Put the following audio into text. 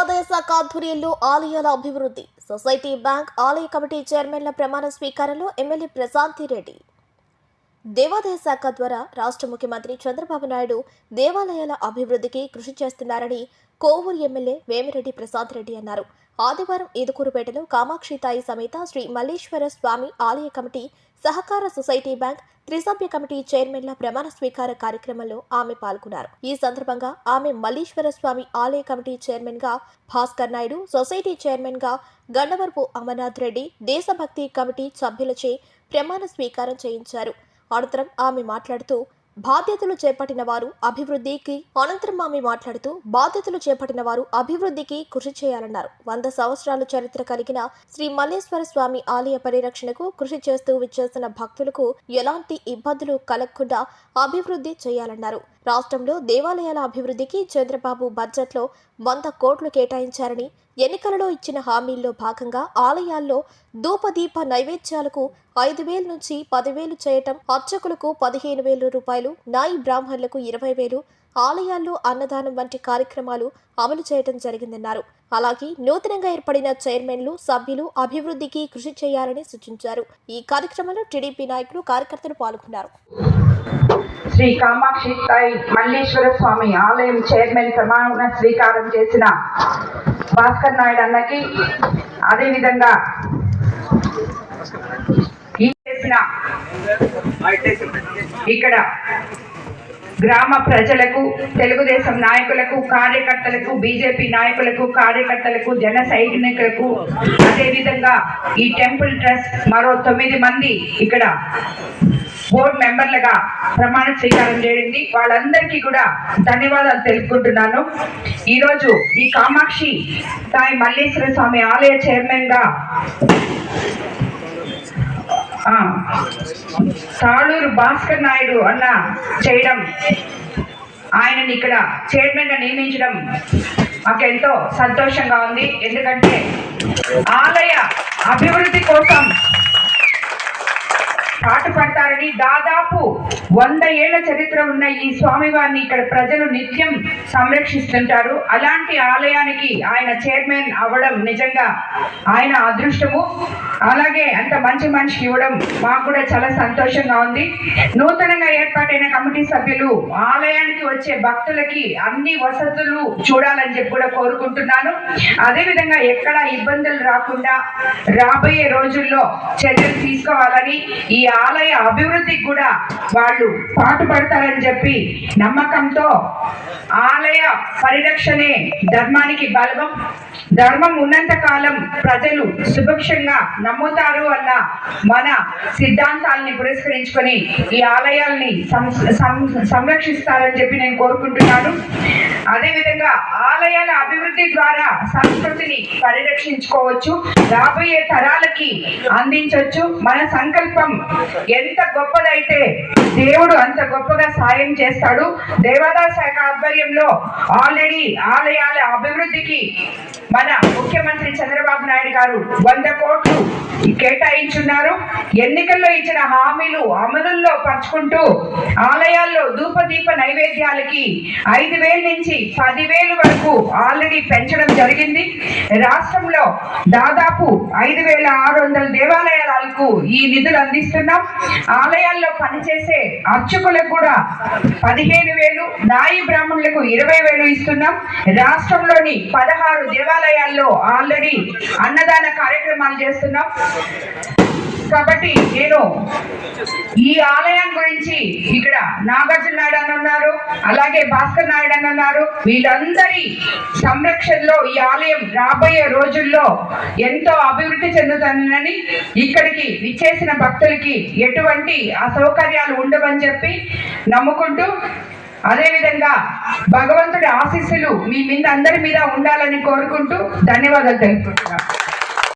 దేవాదాయ శాఖ ఆధ్వర్యంలో ఆలయాల అభివృద్ధి సొసైటీ బ్యాంక్ ఆలయ కమిటీ చైర్మన్ల ప్రమాణ స్వీకారంలో ఎమ్మెల్యే ప్రశాంతి రెడ్డి. దేవాదాయ శాఖ ద్వారా రాష్ట్ర ముఖ్యమంత్రి చంద్రబాబు నాయుడు దేవాలయాల అభివృద్ధికి కృషి చేస్తున్నారని కోవూరు ఎమ్మెల్యే వేమిరెడ్డి ప్రసాద్ రెడ్డి అన్నారు. ఆదివారం ఈదుకూరుపేటలో కామాక్షితాయి సమేత శ్రీ మల్లేశ్వర స్వామి ఆలయ కమిటీ సహకార సొసైటీ బ్యాంక్ త్రిసభ్య కమిటీ చైర్మన్ల ప్రమాణ స్వీకార కార్యక్రమంలో ఆమె పాల్గొన్నారు. ఈ సందర్భంగా ఆమె మల్లీశ్వర స్వామి ఆలయ కమిటీ చైర్మన్గా భాస్కర్ నాయుడు సొసైటీ చైర్మన్గా గండవరపు అమర్నాథ్ రెడ్డి దేశభక్తి కమిటీ సభ్యులచే ప్రమాణ స్వీకారం చేయించారు. అనంతరం ఆమె మాట్లాడుతూ బాధ్యతలు చేపట్టిన వారు అభివృద్ధికి అనంతరం ఆమె మాట్లాడుతూ బాధ్యతలు చేపట్టిన వారు అభివృద్ధికి కృషి చేయాలన్నారు. వంద సంవత్సరాల చరిత్ర కలిగిన శ్రీ మల్లేశ్వర స్వామి ఆలయ పరిరక్షణకు కృషి చేస్తూ విచ్చేస్తున్న భక్తులకు ఎలాంటి ఇబ్బందులు కలగకుండా అభివృద్ధి చేయాలన్నారు. రాష్ట్రంలో దేవాలయాల అభివృద్ధికి చంద్రబాబు బడ్జెట్లో వంద కోట్లు కేటాయించారని ఎన్నికలలో ఇచ్చిన హామీల్లో భాగంగా ఆలయాల్లో ధూపదీప నైవేద్యాలకు ఐదు వేల నుంచి పదివేలు చేయటం అర్చకులకు పదిహేను వేల రూపాయలు నాయి బ్రాహ్మణులకు ఇరవై వేలు ఆలయాల్లో అన్నదానం వంటి కార్యక్రమాలు అమలు చేయడం జరిగిందన్నారు. అలాగే నూతనంగా ఏర్పడిన చైర్మన్లు సభ్యులు అభివృద్ధికి కృషి చేయాలని సూచించారు. ఈ కార్యక్రమంలో టీడీపీ నాయకులు కార్యకర్తలు పాల్గొన్నారు. శ్రీ కామాక్షి తాయి మల్లేశ్వర స్వామి ఆలయం చైర్మన్ ప్రమాణ స్వీకారం చేసిన భాస్కర్ నాయుడు అన్నకి అదేవిధంగా ఇక్కడ గ్రామ ప్రజలకు తెలుగుదేశం నాయకులకు కార్యకర్తలకు బీజేపీ నాయకులకు కార్యకర్తలకు జన సైనికులకు అదేవిధంగా ఈ టెంపుల్ ట్రస్ట్ మరో తొమ్మిది మంది ఇక్కడ బోర్డు మెంబర్లుగా ప్రమాణ స్వీకారం చేయండి. వాళ్ళందరికీ కూడా ధన్యవాదాలు తెలుపుకుంటున్నాను. ఈరోజు ఈ కామాక్షి సాయి మల్లేశ్వర స్వామి ఆలయ చైర్మన్గా తాళూరు భాస్కర్ నాయుడు అన్న చేయడం ఆయనని ఇక్కడ చైర్మన్గా నియమించడం మాకెంతో సంతోషంగా ఉంది. ఎందుకంటే ఆలయ అభివృద్ధి కోసం పాటుపడతారని దాదాపు వంద ఏళ్ళ చరిత్ర ఉన్న ఈ స్వామివారిని ఇక్కడ ప్రజలు నిత్యం సంరక్షిస్తుంటారు. అలాంటి ఆలయానికి ఆయన చైర్మన్ అవ్వడం నిజంగా ఆయన అదృష్టము. అలాగే అంత మంచి మనిషికి ఇవ్వడం మాకు కూడా చాలా సంతోషంగా ఉంది. నూతనంగా ఏర్పాటైన కమిటీ సభ్యులు ఆలయానికి వచ్చే భక్తులకి అన్ని వసతులు చూడాలని చెప్పి కూడా కోరుకుంటున్నాను. అదేవిధంగా ఎక్కడ ఇబ్బందులు రాకుండా రాబోయే రోజుల్లో చర్యలు తీసుకోవాలని ఈ ఆలయ అభివృద్ధికి కూడా వాళ్ళు పాటుపడతారని చెప్పి నమ్మకంతో ఆలయ పరిరక్షణే ధర్మానికి బలవం ధర్మం ఉన్నంత కాలం ప్రజలు సుభిక్షంగా నమ్ముతారు అన్న మన సిద్ధాంతాలని పురస్కరించుకొని ఈ ఆలయాల్ని సం- సం- సంరక్షిస్తారని చెప్పి నేను కోరుకుంటున్నాను. అదేవిధంగా ఆలయాల అభివృద్ధి ద్వారా సంస్కృతిని పరిరక్షించుకోవచ్చు. రాబోయే తరాలకి అందించవచ్చు మన సంకల్పం ఎంత గొప్పదైతే దేవుడు అంత గొప్పగా సాయం చేస్తాడు. దేవాదా శాఖ ఆధ్వర్యంలో ఆల్రెడీ ఆలయాల అభివృద్ధికి మన ముఖ్యమంత్రి చంద్రబాబు నాయుడు గారు వంద కోట్లు కేటాయించున్నారు. ఎన్నికల్లో ఇచ్చిన హామీలు అమలుల్లో పరుచుకుంటూ ఆలయాల్లో ధూపదీప నైవేద్యాలకి ఐదు వేల నుంచి పదివేలు వరకు ఆల్రెడీ పెంచడం జరిగింది. రాష్ట్రంలో దాదాపు ఐదు వేల ఆరు వందల దేవాలయాలకు ఈ నిధులు అందిస్తున్నాం. ఆలయాల్లో పనిచేసే అర్చకులకు కూడా పదిహేను వేలు నాయి బ్రాహ్మణులకు ఇరవై వేలు ఇస్తున్నాం. రాష్ట్రంలోని పదహారు దేవాలయాల్లో ఆల్రెడీ అన్నదాన కార్యక్రమాలు చేస్తున్నాం. కాబట్టి నేను ఈ ఆలయం గురించి ఇక్కడ నాగార్జున నాయుడు అని ఉన్నారు అలాగే భాస్కర్ నాయుడు అని ఉన్నారు. వీళ్ళందరి సంరక్షణలో ఈ ఆలయం రాబోయే రోజుల్లో ఎంతో అభివృద్ధి చెందుతుందని ఇక్కడికి విచ్చేసిన భక్తులకి ఎటువంటి అసౌకర్యాలు ఉండవని చెప్పి నమ్ముకుంటూ అదేవిధంగా భగవంతుడి ఆశీస్సులు మీ మీద అందరి మీద ఉండాలని కోరుకుంటూ ధన్యవాదాలు తెలుపుకుంటున్నాను.